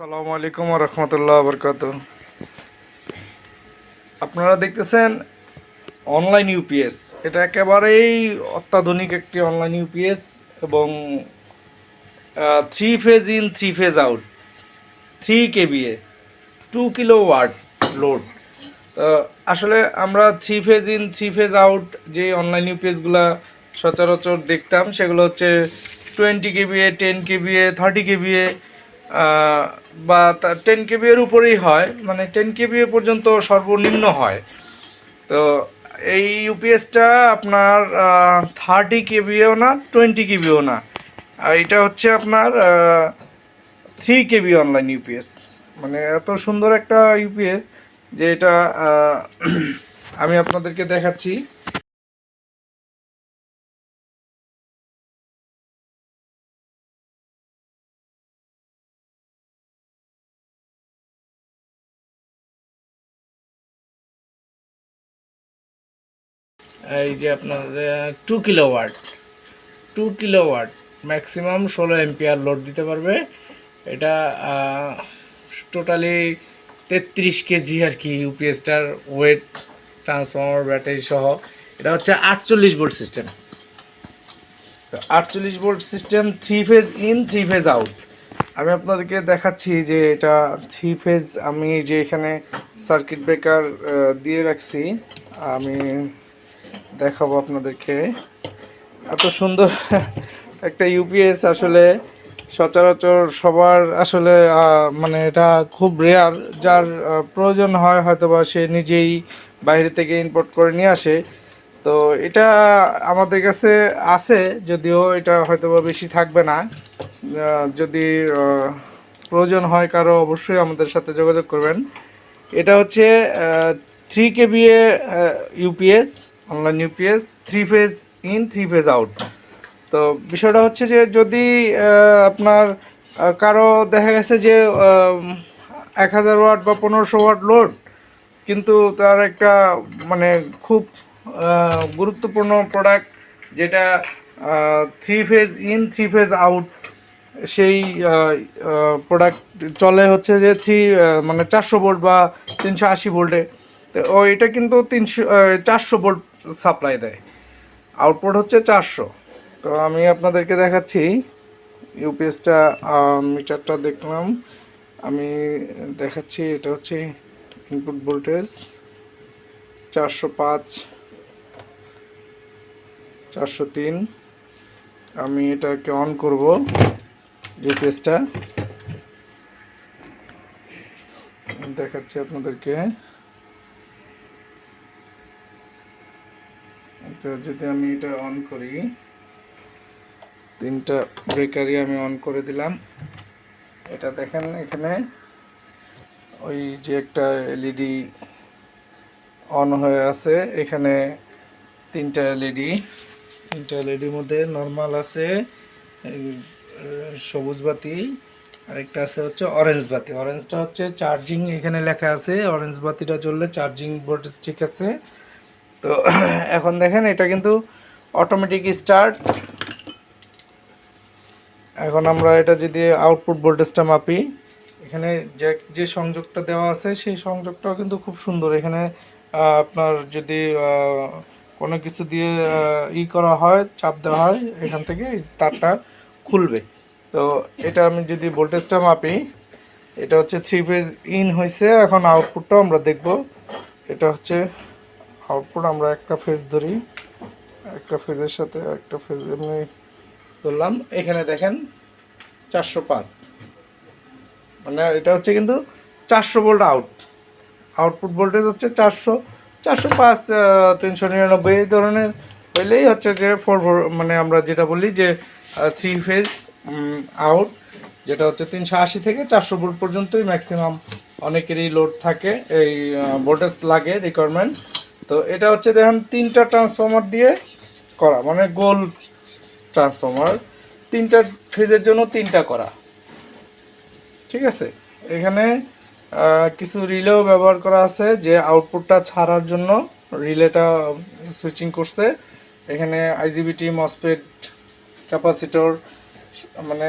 আসসালামু আলাইকুম রহমতুল্লাহ বরকাত আপনারা দেখতেছেন অনলাইন ইউপিএস। এটা একেবারেই অত্যাধুনিক একটি অনলাইন ইউপিএস এবং three phase in three phase out three KVA two kilowatt load আসলে আমরা three phase in three phase out যে অনলাইন ইউপিএসগুলো সচরাচর দেখতাম, সেগুলো হচ্ছে twenty KVA ten KVA thirty KVA বা টেন কেবি এর উপরেই হয় মানে টেন কেবি পর্যন্ত সর্বনিম্ন হয়। তো এই ইউপিএসটা আপনার থার্টি কেবিও না টোয়েন্টি কেবিও না। আর এটা হচ্ছে আপনার থ্রি কেবি অনলাইন ইউপিএস মানে এত সুন্দর একটা ইউপিএস যে এটা আমি আপনাদেরকে দেখাচ্ছি। এই যে আপনার two kilowatt two kilowatt maximum ষোলো এম্পিয়ার লোড দিতে পারবে। এটা টোটালি তেত্রিশ কেজি আর কি ইউপিএসটার ওয়েট ট্রান্সফর্মার ব্যাটারি সহ। এটা হচ্ছে আটচল্লিশ ভোল্ট সিস্টেম আটচল্লিশ volt system three phase in three phase out আমি আপনাদেরকে দেখাচ্ছি যে এটা থ্রি ফেজ আমি যে এখানে সার্কিট ব্রেকার দিয়ে রাখছি, আমি দেখাবো আপনাদেরকে। এত সুন্দর একটা ইউপিএস আসলে সচরাচর সবার আসলে মানে এটা খুব রেয়ার যার প্রয়োজন হয় হয়তোবা সে নিজেই বাইরে থেকে ইম্পোর্ট করে নিয়ে আসে। তো এটা আমাদের কাছে আছে, যদিও এটা হয়তোবা বেশি থাকবে না। যদি প্রয়োজন হয় কারও, অবশ্যই আমাদের সাথে যোগাযোগ করবেন। এটা হচ্ছে three KVA UPS online UPS three phase in three phase out তো বিষয়টা হচ্ছে যে যদি আপনার কারও দেখা গেছে যে এক হাজার ওয়াট বা পনেরোশো ওয়াট লোড কিন্তু তার একটা মানে খুব গুরুত্বপূর্ণ প্রোডাক্ট যেটা three phase in three phase out সেই প্রোডাক্ট চলে হচ্ছে যে থ্রি মানে চারশো ভোল্ট বা তিনশো আশি ভোল্টে তো এটা কিন্তু তিনশো চারশো ভোল্ট সাপ্লাই দেয়। আউটপুট হচ্ছে চারশো। তো আমি আপনাদেরকে দেখাচ্ছি ইউপিএসটা মিটারটা দেখলাম। আমি দেখাচ্ছি, এটা হচ্ছে ইনপুট ভোল্টেজ চারশো পাঁচ, চারশো তিন। আমি এটাকে অন করব ইউপিএসটা দেখাচ্ছি আপনাদেরকে। এটা যদি আমি এটা অন করি, তিনটা ব্রেকারই আমি অন করে দিলাম। এটা দেখেন এখানে, ওই যে একটা এলইডি অন হয়ে আছে, এখানে তিনটা এলইডি তিনটা এলইডির মধ্যে নর্মাল আছে সবুজ বাতি, আরেকটা আছে হচ্ছে অরেঞ্জ বাতি। অরেঞ্জটা হচ্ছে চার্জিং এখানে লেখা আছে অরেঞ্জ বাতিটা জ্বললে চার্জিং ভোল্টেজ ঠিক আছে। তো এখন দেখেন, এটা কিন্তু অটোমেটিক স্টার্ট এখন আমরা এটা যদি আউটপুট ভোল্টেজটা মাপি, এখানে যে যে সংযোগটা দেওয়া আছে, সেই সংযোগটাও কিন্তু খুব সুন্দর। এখানে আপনার যদি কোনো কিছু দিয়ে ই করা হয়, চাপ দেওয়া হয়, এখান থেকে তারটা খুলবে। তো এটা আমি যদি ভোল্টেজটা মাপি, এটা হচ্ছে থ্রি ফেজ ইন হয়েছে এখন আউটপুটটাও আমরা দেখব। এটা হচ্ছে আউটপুট আমরা একটা ফেজ ধরি, একটা ফেজের সাথে একটা ফেজ এমনি ধরলাম, এখানে দেখেন চারশো পাঁচ। মানে এটা হচ্ছে কিন্তু চারশো ভোল্ট আউট আউটপুট ভোল্টেজ হচ্ছে চারশো চারশো পাঁচ তিনশো নিরানব্বই, এই ধরনের হইলেই হচ্ছে যে ফোর মানে আমরা যেটা বলি যে থ্রি ফেজ আউট যেটা হচ্ছে তিনশো আশি থেকে চারশো ভোল্ট পর্যন্তই ম্যাক্সিমাম অনেকেরই লোড থাকে, এই ভোল্টেজ লাগে রিকোয়ারমেন্ট তো এটা হচ্ছে দেখেন তিনটা ট্রান্সফর্মার দিয়ে করা মানে গোল ট্রান্সফর্মার তিনটা ফেজের জন্য তিনটা করা। ঠিক আছে? এখানে কিছু রিলেও ব্যবহার করা আছে যে আউটপুটটা ছাড়ার জন্য রিলেটা সুইচিং করছে। এখানে আইজিবিটি মসপেট ক্যাপাসিটর মানে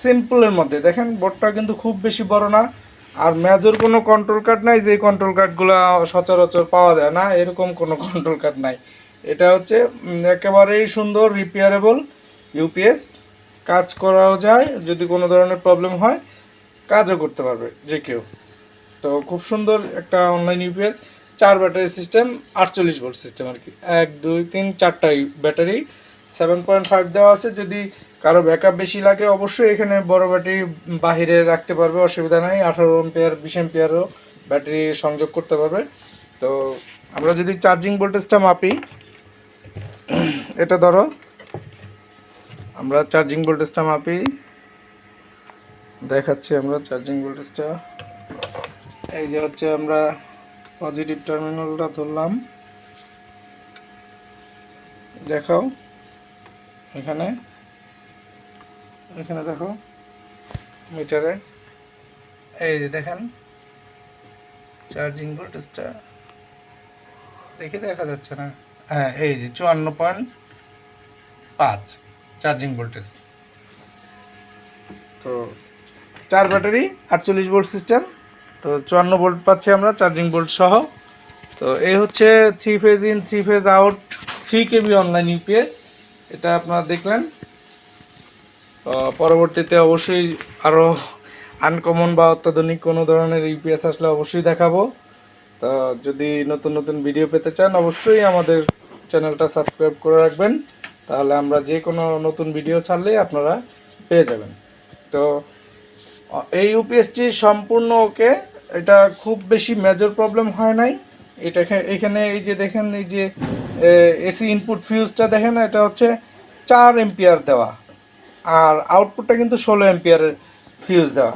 সিম্পলের মধ্যে। দেখেন বোর্ডটা কিন্তু খুব বেশি বড় না। আর মেজর কোনো কন্ট্রোল কার্ড নাই যে কন্ট্রোল কার্ডগুলো সচরাচর পাওয়া যায় না, এরকম কোনো কন্ট্রোল কার্ড নাই। এটা হচ্ছে একেবারেই সুন্দর রিপেয়ারেবল ইউপিএস কাজ করাও যায়, যদি কোনো ধরনের প্রবলেম হয়, কাজও করতে পারবে, যে কেউ। তো খুব সুন্দর একটা অনলাইন ইউপিএস চার ব্যাটারি সিস্টেম আটচল্লিশ ভোল্ট সিস্টেম আর কি। এক, দুই, তিন, চারটাই ব্যাটারি সেভেন পয়েন্ট ফাইভ দেওয়া আছে, যদি কারও ব্যাকআপ বেশি লাগে, অবশ্যই এখানে বড় ব্যাটারি বাহিরে রাখতে পারবে, অসুবিধা নাই, আঠারো এম্পিয়ার বিশ এম্পিয়ারও ব্যাটারি সংযোগ করতে পারবে। তো আমরা যদি চার্জিং ভোল্টেজটা মাপি, এটা ধরো, আমরা চার্জিং ভোল্টেজটা মাপি, দেখাচ্ছি আমরা চার্জিং ভোল্টেজটা এই যে হচ্ছে আমরা পজিটিভ টার্মিনালটা ধরলাম। দেখাও। এখানে। এখানে দেখো, মিটারে। এই যে দেখেন, চার্জিং ভোল্টেজটা দেখে দেখা যাচ্ছে না। হ্যাঁ এই যে চুয়ান্ন পয়েন্ট পাঁচ চার্জিং ভোল্টেজ। তো চার ব্যাটারি, আটচল্লিশ ভোল্ট সিস্টেম। তো চুয়ান্ন ভোল্ট পাচ্ছি আমরা চার্জিং ভোল্ট সহ। তো এই হচ্ছে three phase in three phase out three KVA online UPS এটা আপনারা দেখলেন। পরবর্তীতে অবশ্যই আরও আনকমন বা অত্যাধুনিক কোনো ধরনের ইউপিএস আসলে অবশ্যই দেখাবো। তো যদি নতুন নতুন ভিডিও পেতে চান, অবশ্যই আমাদের চ্যানেলটা সাবস্ক্রাইব করে রাখবেন। তাহলে আমরা যে কোনো নতুন ভিডিও ছাড়লেই আপনারা পেয়ে যাবেন। তো এই ইউপিএসটি সম্পূর্ণ ওকে। এটা খুব বেশি মেজর প্রবলেম হয় নাই। এটা এখা- এখানে এই যে দেখেন, এই যে এসি ইনপুট ফিউজটা দেখেন, এটা হচ্ছে চার এম্পিয়ার দেওয়া। আর আউটপুটটা কিন্তু ষোলো এম্পিয়ারের ফিউজ দেওয়া।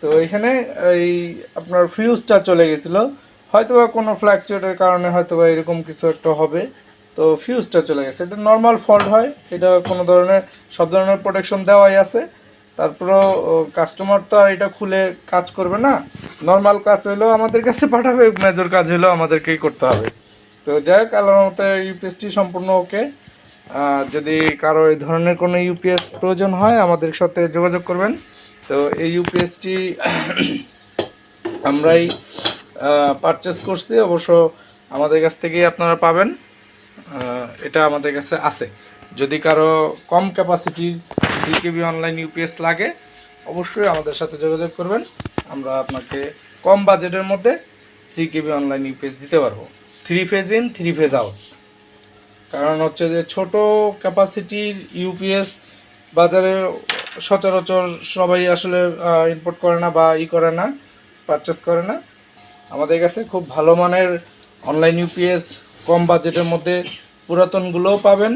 তো এখানে এই আপনার ফিউজটা চলে গেছিল। হয়তো বা কোনো ফ্ল্যাকচুয়েটের কারণে হয়তো বা এরকম কিছু একটা হবে। তো ফিউজটা চলে গেছে। এটা নর্মাল ফল্ট হয়। এটা কোনো ধরনের, সব ধরনের প্রোটেকশন দেওয়াই আছে। তারপরেও কাস্টমার তো আর এটা খুলে কাজ করবে না। নর্মাল কাজ হলেও আমাদের কাছে পাঠাবে মেজর কাজ হলেও আমাদেরকেই করতে হবে। তো যাই হোক, আল্লাহর মতো ইউপিএসটি সম্পূর্ণ ওকে যদি কারও এই ধরনের কোনো ইউপিএস প্রয়োজন হয়, আমাদের সাথে যোগাযোগ করবেন। তো এই ইউপিএসটি আমরাই পারচেস করছি। অবশ্য আমাদের কাছ থেকেই আপনারা পাবেন। এটা আমাদের কাছে আছে। যদি কারও কম ক্যাপাসিটির দুই কেবি অনলাইন ইউপিএস লাগে, অবশ্যই আমাদের সাথে যোগাযোগ করবেন। আমরা আপনাকে কম বাজেটের মধ্যে থ্রি কেবি অনলাইন ইউপিএস দিতে পারব। Three phase in three phase out কারণ হচ্ছে যে ছোট ক্যাপাসিটির ইউপিএস বাজারে সচরাচর সবাই আসলে ইম্পোর্ট করে না বা ই করে না পারচেস করে না। আমাদের কাছে খুব ভালো মানের অনলাইন ইউপিএস কম বাজেটের মধ্যে পুরাতনগুলোও পাবেন।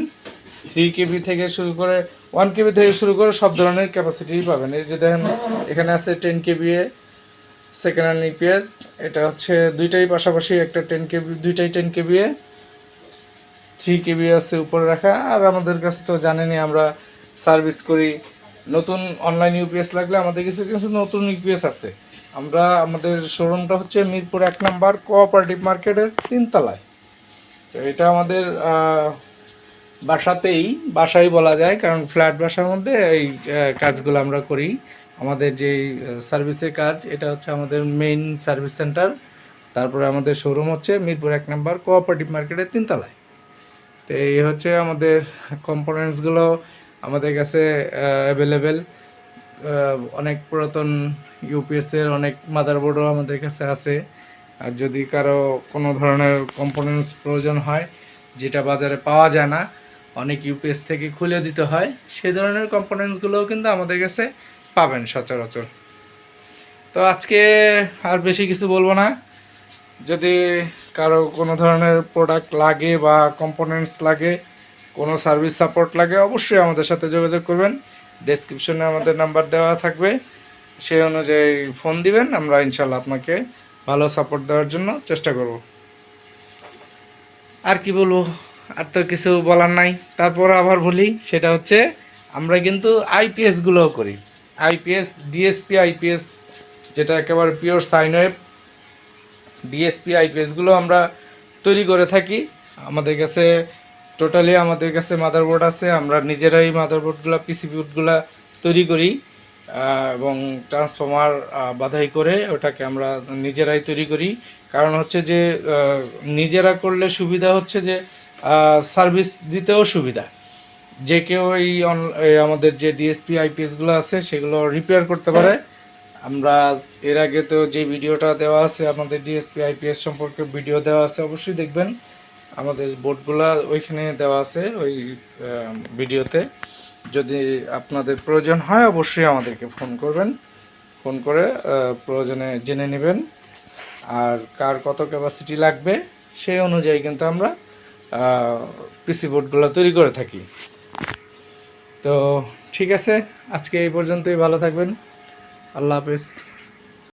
থ্রি কেবি থেকে শুরু করে ওয়ান কেবি থেকে শুরু করে সব ধরনের ক্যাপাসিটি পাবেন। এই যে দেখেন, এখানে আছে ten KVA second hand UPS এটা হচ্ছে দুইটাই পাশাপাশি একটা টেন কেবি দুইটাই টেন কেবি থ্রি কেবি আছে উপরে রাখা। আর আমাদের কাছে তো জানেনই, আমরা সার্ভিস করি। নতুন অনলাইন ইউপিএস লাগলে আমাদের কাছে, কিছু নতুন ইউপিএস আছে। আমরা, আমাদের শোরুমটা হচ্ছে মিরপুর এক নাম্বার কোঅপারেটিভ মার্কেটের তিনতলায়। তো এটা আমাদের বাসাতেই, বাসাই বলা যায়, কারণ ফ্ল্যাট বাসার মধ্যে এই কাজগুলো আমরা করি। আমাদের যে সার্ভিসের কাজ, এটা হচ্ছে আমাদের মেইন সার্ভিস সেন্টার তারপরে আমাদের শোরুম হচ্ছে মিরপুর এক নাম্বার কোঅপারেটিভ মার্কেটের তিনতলায়। তো এই হচ্ছে আমাদের কম্পোনেন্টসগুলো আমাদের কাছে অ্যাভেলেবেল অনেক পুরাতন ইউপিএসের অনেক মাদারবোর্ডও আমাদের কাছে আছে। আর যদি কারও কোনো ধরনের কম্পোনেন্টস প্রয়োজন হয়, যেটা বাজারে পাওয়া যায় না অনেক ইউপিএস থেকে খুলে দিতে হয়। সেই ধরনের কম্পোনেন্টসগুলোও কিন্তু আমাদের কাছে পাবেন সচরাচর। তো আজকে আর বেশি কিছু বলব না। যদি কারও কোনো ধরনের প্রোডাক্ট লাগে বা কম্পোনেন্টস লাগে, কোনো সার্ভিস সাপোর্ট লাগে, অবশ্যই আমাদের সাথে যোগাযোগ করবেন। ডেসক্রিপশনে আমাদের নাম্বার দেওয়া থাকবে। সেই অনুযায়ী ফোন দিবেন, আমরা ইনশাল্লাহ আপনাকে ভালো সাপোর্ট দেওয়ার জন্য চেষ্টা করব। আর কি বলব? আর তো কিছু বলার নাই। তারপর আবার বলি, সেটা হচ্ছে আমরা কিন্তু আইপিএসগুলোও করি। আইপিএস ডিএসপি আইপিএস যেটা একেবারে পিওর সাইন ওয়েভ ডিএসপি আইপিএসগুলো আমরা তৈরি করে থাকি। আমাদের কাছে টোটালি আমাদের কাছে মাদারবোর্ড আছে, আমরা নিজেরাই মাদারবোর্ডগুলো পিসিবিগুলো তৈরি করি এবং ট্রান্সফর্মার বাধাই করে ওটাকে আমরা নিজেরাই তৈরি করি। কারণ হচ্ছে যে নিজেরা করলে সুবিধা হচ্ছে যে সার্ভিস দিতেও সুবিধা। যে কেউ এই আমাদের যে ডিএসপি আইপিএসগুলো আছে, সেগুলো রিপেয়ার করতে পারে। আমরা এর আগে তো যে ভিডিওটা দেওয়া আছে আমাদের ডিএসপি আইপিএস সম্পর্কে ভিডিও দেওয়া আছে, অবশ্যই দেখবেন। আমাদের বোর্ডগুলো ওইখানে দেওয়া আছে, ওই ভিডিওতে যদি আপনাদের প্রয়োজন হয়, অবশ্যই আমাদেরকে ফোন করবেন। ফোন করে প্রয়োজনে জেনে নেবেন। আর কার কত ক্যাপাসিটি লাগবে, সেই অনুযায়ী কিন্তু আমরা পিসি বোর্ডগুলো তৈরি করে থাকি। তো ঠিক আছে, আজকে এই পর্যন্তই, ভালো থাকবেন। আল্লাহ হাফেজ।